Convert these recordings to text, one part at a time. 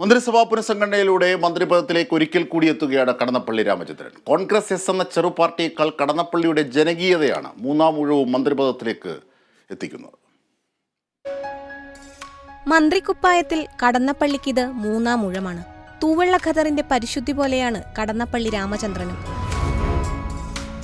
മന്ത്രിസഭാ പുനഃസംഘടനയിലൂടെ മന്ത്രിപദത്തിലേക്ക് ഒരിക്കൽ കൂടി എത്തുകയാണ് കടന്നപ്പള്ളി രാമചന്ദ്രൻ. കോൺഗ്രസ് എസ് എന്ന ചെറു പാർട്ടിയേക്കാൾ കടന്നപ്പള്ളിയുടെ ജനകീയതയാണ് മൂന്നാം മുഴുവൻ മന്ത്രിപദത്തിലേക്ക് എത്തിക്കുന്നത്. മന്ത്രിക്കുപ്പായത്തിൽ കടന്നപ്പള്ളിക്കിത് മൂന്നാം മുഴമാണ്. തൂവെള്ള ഖദറിന്റെ പരിശുദ്ധി പോലെയാണ് കടന്നപ്പള്ളി രാമചന്ദ്രനും.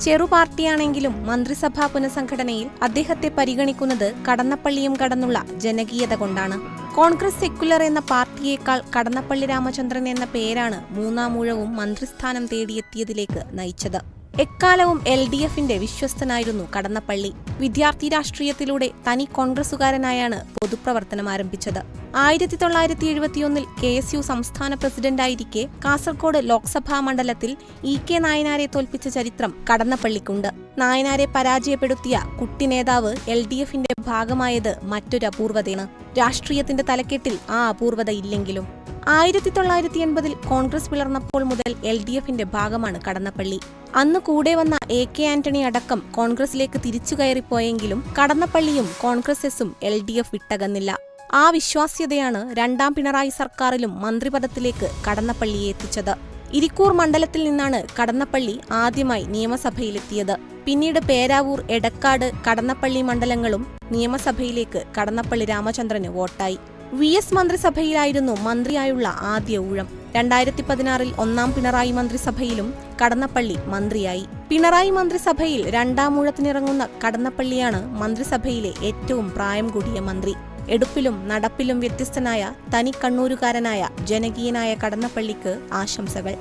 ചെറു പാർട്ടിയാണെങ്കിലും മന്ത്രിസഭാ പുനഃസംഘടനയിൽ അദ്ദേഹത്തെ പരിഗണിക്കുന്നത് കടന്നപ്പള്ളിയും കടന്നുള്ള ജനകീയത കൊണ്ടാണ്. കോൺഗ്രസ് സെക്യുലർ എന്ന പാർട്ടിയേക്കാൾ കടന്നപ്പള്ളി രാമചന്ദ്രൻ എന്ന പേരാണ് മൂന്നാം മൂഴവും മന്ത്രിസ്ഥാനം തേടിയെത്തിയതിലേക്ക് നയിച്ചത്. എക്കാലവും എൽ ഡി എഫിന്റെ വിശ്വസ്തനായിരുന്നു കടന്നപ്പള്ളി. വിദ്യാർത്ഥി രാഷ്ട്രീയത്തിലൂടെ തനി കോൺഗ്രസുകാരനായാണ് പൊതുപ്രവർത്തനം ആരംഭിച്ചത്. ആയിരത്തി തൊള്ളായിരത്തി എഴുപത്തിയൊന്നിൽ കെ എസ് യു സംസ്ഥാന പ്രസിഡന്റായിരിക്കെ കാസർഗോഡ് ലോക്സഭാ മണ്ഡലത്തിൽ ഇ കെ നായനാരെ തോൽപ്പിച്ച ചരിത്രം കടന്നപ്പള്ളിക്കുണ്ട്. നായനാരെ പരാജയപ്പെടുത്തിയ കുട്ടി നേതാവ് എൽ ഡി എഫിന്റെ ഭാഗമായത് മറ്റൊരു അപൂർവതയാണ് രാഷ്ട്രീയത്തിന്റെ തലക്കെട്ടിൽ ആ അപൂർവത ഇല്ലെങ്കിലും. ആയിരത്തി തൊള്ളായിരത്തി എൺപതിൽ കോൺഗ്രസ് പിളർന്നപ്പോൾ മുതൽ എൽ ഡി എഫിന്റെ ഭാഗമാണ് കടന്നപ്പള്ളി. അന്ന് കൂടെ വന്ന എ കെ ആന്റണി അടക്കം കോൺഗ്രസിലേക്ക് തിരിച്ചു കയറിപ്പോയെങ്കിലും കടന്നപ്പള്ളിയും കോൺഗ്രസ് എസും എൽ ഡി എഫ് വിട്ടകന്നില്ല. ആ വിശ്വാസ്യതയാണ് രണ്ടാം പിണറായി സർക്കാരിലും മന്ത്രിപദത്തിലേക്ക് കടന്നപ്പള്ളിയെ എത്തിച്ചത്. ഇരിക്കൂർ മണ്ഡലത്തിൽ നിന്നാണ് കടന്നപ്പള്ളി ആദ്യമായി നിയമസഭയിലെത്തിയത്. പിന്നീട് പേരാവൂർ എടക്കാട് കടന്നപ്പള്ളി മണ്ഡലങ്ങളും നിയമസഭയിലേക്ക് കടന്നപ്പള്ളി രാമചന്ദ്രന് വോട്ടായി. വി എസ് മന്ത്രിസഭയിലായിരുന്നു മന്ത്രിയായുള്ള ആദ്യ ഊഴം. രണ്ടായിരത്തി പതിനാറിൽ ഒന്നാം പിണറായി മന്ത്രിസഭയിലും കടന്നപ്പള്ളി മന്ത്രിയായി. പിണറായി മന്ത്രിസഭയിൽ രണ്ടാം ഊഴത്തിനിറങ്ങുന്ന കടന്നപ്പള്ളിയാണ് മന്ത്രിസഭയിലെ ഏറ്റവും പ്രായം കൂടിയ മന്ത്രി. എടുപ്പിലും നടപ്പിലും വ്യത്യസ്തനായ തനി കണ്ണൂരുകാരനായ ജനകീയനായ കടന്നപ്പള്ളിക്ക് ആശംസകൾ.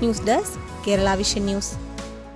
News desk Kerala vision news.